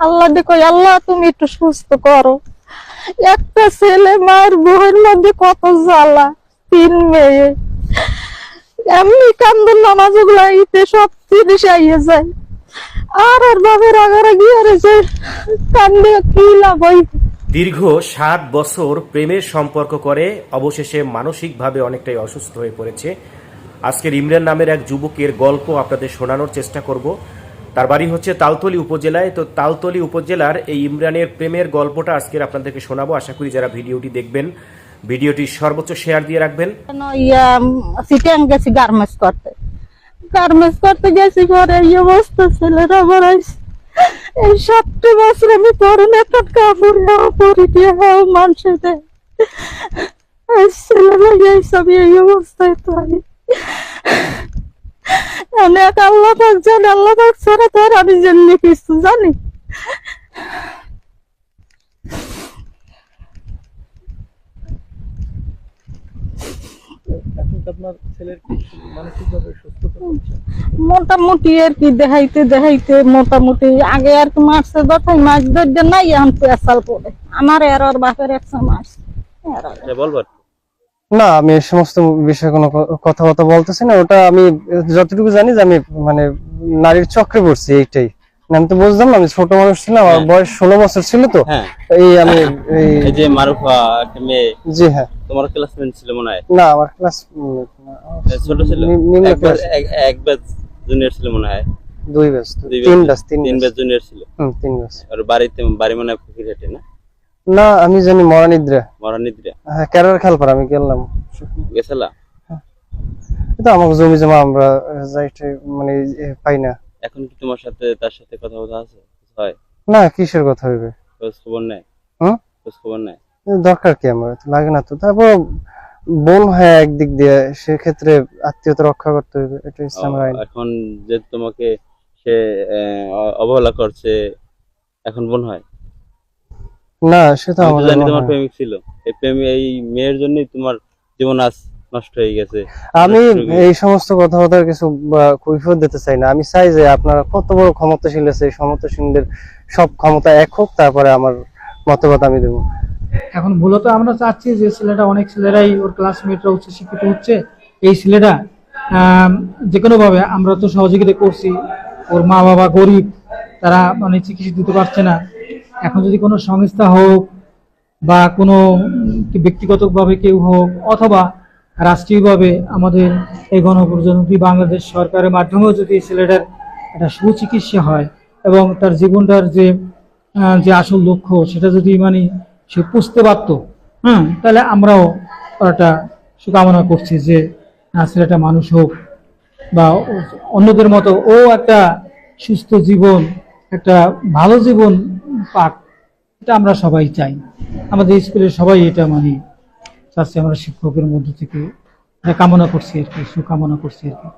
আল্লাহ দেখো আল্লাহ, তুমি একটু সুস্থ করো। একটা ছেলে মায়ের বউয়ের মধ্যে কত জ্বালা, তিন মেয়ে। এমনি কান্দন নামাজগুলা ইতে সব জিনিস আইয়ে যায়। আর আর বাপের আগারে গিয়ে যে কান্দে কি লাভ দীর্ঘ সাত বছর প্রেমের সম্পর্ক করে, অবশেষে মানসিকভাবে অনেকটাই অসুস্থ হয়ে পড়েছে। আজকের ইমরান নামের এক যুবকের গল্প আপনাদের শোনানোর চেষ্টা করব। তার বাড়ি হচ্ছে তালতলি উপজেলায়। তো তালতলি উপজেলার এই ইমরানের প্রেমের গল্পটা আজকের আপনাদেরকে শোনাবো। আশা করি যারা ভিডিওটি দেখবেন ভিডিওটি সর্বোচ্চ শেয়ার দিয়ে রাখবেন। গেছি গার্মেন্টস করতে। গার্মেন্টস করতে গেছি পরে এই অবস্থা ছেলেরা বলাইছে এই সাতটি বছর আমি পরে একটা কাপড় হাও পরি দিয়ে হাও মানুষের দেয়। ছেলেরা এই সব এই অবস্থায় তো আমি অনেক আল্লাহ পাক জানে আল্লাহ পাক ছাড়া তো আর আমি জানি কিছু জানি। মোটামুটি আর কি দেখাইতে দেখাইতে মোটামুটি। আগে আর কি মারছে দথাই মাছ ধরতে নাই এখন পেশাল পড়ে। আমার আর ওর বাপের একশো মাছ। বলবার না আমি এই সমস্ত বিষয়ে কোনো কথাবার্তা বলতেছি না। ওটা আমি যতটুকু জানি যে আমি মানে নারীর চক্রে পড়ছি এইটাই। আমি তো বুঝলাম না, আমি ছোট মানুষ ছিলাম আমার হ্যাঁ। বয়স ষোলো বছর ছিল তো। হ্যাঁ। এই আমি এই যে মারুফা একটা মেয়ে। জি হ্যাঁ। তোমার ক্লাসমেট ছিল মনে হয়? না আমার ক্লাস ছোট ছিল? নিম্ন ক্লাস এক- ব্যাচ জুনিয়র ছিল মনে হয়। দুই ব্যাচ তিন ব্যাচ তিন ব্যাচ। জুনিয়র ছিল। হুম তিন ব্যাচ। আর বাড়িতে বাড়ি মনে হয় ফকির হাটে না? না আমি জানি মরানিদ্রা মরানিদ্রা হ্যাঁ ক্যারার খেলপার আমি গেলাম। গেছিলা? তো আমার জমি জমা আমরা যাইতে মানে পাই না। এখন কি তোমার সাথে তার সাথে কথা কথা আছে হয়? না কিসের কথা হইবে? খোঁজ খবর নেয় হুম? খোঁজ খবর নেয় দরকার কি আমার? লাগে না তো। তারপর বোন হয় একদিক দিয়ে সেক্ষেত্রে আত্মীয়তা রক্ষা করতে হবে এটা ইসলাম ও, আইন। এখন যে তোমাকে সে অবহেলা করছে এখন বোন হয়? না সেটা আমি জানি তোমার প্রেমিক ছিল। এই প্রেম এই মেয়ের জন্যই তোমার জীবন আজ নষ্ট হয়ে গেছে। আমি এই সমস্ত কথাবার্তার কিছু কৈফিয়ত দিতে চাই না। আমি চাই যে আপনারা কত বড় ক্ষমতাশীল আছে ক্ষমতাশীলদের সব ক্ষমতা এক হোক তারপরে আমার মতামত আমি দেবো। এখন মূলত আমরা চাচ্ছি যে ছেলেটা অনেক ছেলেরাই ওর ক্লাসমেটরা উচ্চ শিক্ষিত হচ্ছে। এই ছেলেটা যে কোনোভাবে আমরা তো সহযোগিতা করছি। ওর মা বাবা গরিব তারা মানে চিকিৎসা দিতে পারছে না। এখন যদি কোনো সংস্থা হোক বা কোনো ব্যক্তিগতভাবে কেউ হোক অথবা রাষ্ট্রীয়ভাবে আমাদের এই গণপ্রজাতন্ত্রী বাংলাদেশ সরকারের মাধ্যমেও যদি ছেলেটার একটা সুচিকিৎসা হয় এবং তার জীবনটার যে যে আসল লক্ষ্য সেটা যদি মানে সে বুঝতে পারত হ্যাঁ তাহলে আমরাও একটা সুকামনা করছি যে ছেলেটা মানুষ হোক বা অন্যদের মতো ও একটা সুস্থ জীবন, একটা ভালো জীবন পাক, এটা আমরা সবাই চাই। আমাদের স্কুলে সবাই এটা মানে চাচ্ছি, আমরা শিক্ষকের মধ্য থেকে। কামনা করছি আর কি সুকামনা করছি আর কি।